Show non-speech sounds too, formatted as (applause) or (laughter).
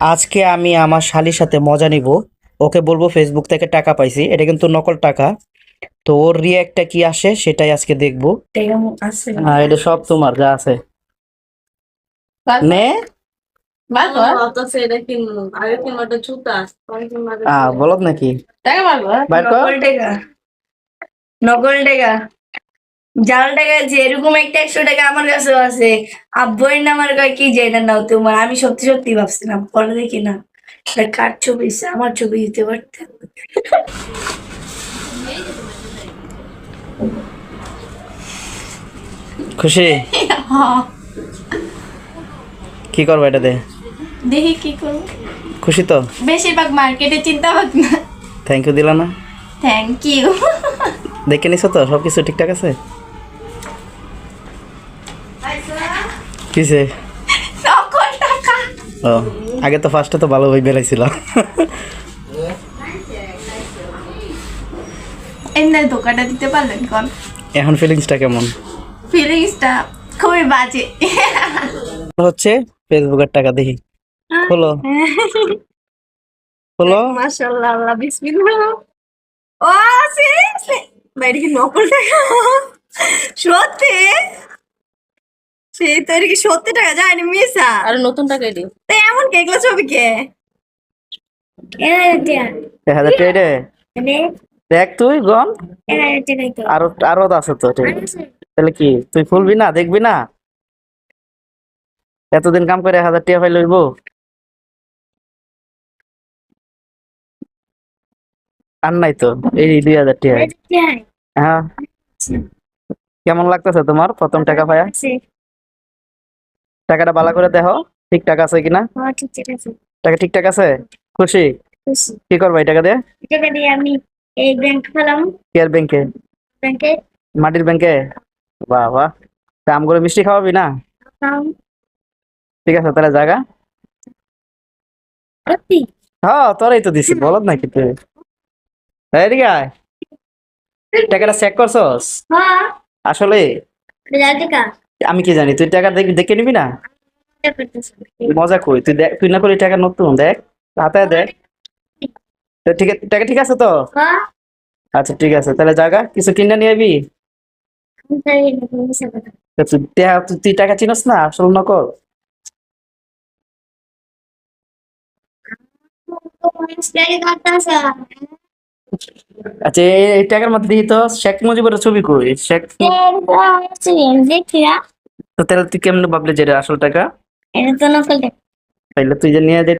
আজকে আমি আমার শালির সাথে মজা নিব। ওকে বলব ফেসবুক থেকে টাকা পাইছি। এটা কিন্তু নকল টাকা। তো ওর রিয়াক্টটা কি আসে সেটাই আজকে দেখব। এটা সব তোমার যা আছে। নে। বলত নাকি। নকল টাকা। নকল টাকা আছে এরকম একটা একশো টাকা আমার কাছেও আছে। কয় কি যে এটা নাও তোমার? আমি সত্যি সত্যি ভাবছিলাম পরে দেখি না। কার ছবি? আমার ছবি দিতে পারতেন খুশি? কি করব এটা দে দেখি কি করব। খুশি তো? বেশিরভাগ মার্কেটে চিন্তা ভাবনা থ্যাংক ইউ দিলা না? থ্যাংক ইউ দেখে নিছো তো? সবকিছু ঠিকঠাক আছে? কিসে? ও আগে তো ফার্স্টে তো ভালো বই বেরাইছিল। এমনি ধোকাটা দিতে পারলেন কোন? এখন ফিলিংসটা কেমন? ফিলিংসটা খুবই বাজে। হচ্ছে ফেসবুকের টাকা দেখি। হলো? হলো? মাশাআল্লাহ আল্লাহ বিসমিল্লাহ। ও সিরিয়াসলি বাইরে কি নকল টাকা? সত্যি? সেই তো এটা কি সত্যি টাকা? যায়নি মিসা আর নতুন টাকা তো এমন কে? এগুলো ছবি কে? দেখ তুই গন আরও আরও আছে তো তাহলে কি তুই ফুলবি না? দেখবি না? এতদিন কাম করে এক হাজার টাকা পাই লইব আর নাই তো এই দুই হাজার টাকা হ্যাঁ। কেমন লাগতেছে তোমার প্রথম টাকা পায়া? টাকাটা ভালো করে দেখো ঠিকঠাক আছে কিনা? টাকা ঠিকঠাক আছে? খুশি? কি করবা এই টাকা দিয়ে? আমি এই ব্যাংক পেলাম কেয়ার ব্যাংকে ব্যাংকে মাটির ব্যাংকে বাহ বাহ। তা আমগুলো মিষ্টি খাওয়াবি না? ঠিক আছে তাহলে জায়গা হ্যাঁ তোরাই তো দিছি বলত নাকি তুই? এদিকে আয়। (laughs) টাকাটা চেক করছস? হ্যাঁ। আসলে? আমি কি জানি? তুই টাকা দেখ- নিবি না? মজা কই তুই দেখ, তুই না করলি টাকা নতুন, দেখ। হাতে দেখ। ঠিক আছে টাকা ঠিক আছে তো? আচ্ছা ঠিক আছে। তাহলে জায়গা কিছু কিনে নিয়ে তুই- তুই টাকা চিনস না? আসল নকল। আচ্ছা এই- টাকার মধ্যে দেখি তো শেখ মুজিবের ছবি কই? শেখ তো তাহলে তুই কেমনে ভাবলি যে আসল টাকা? এটা তো নকল টাকা। তাইলে তুই যে নিয়ে যে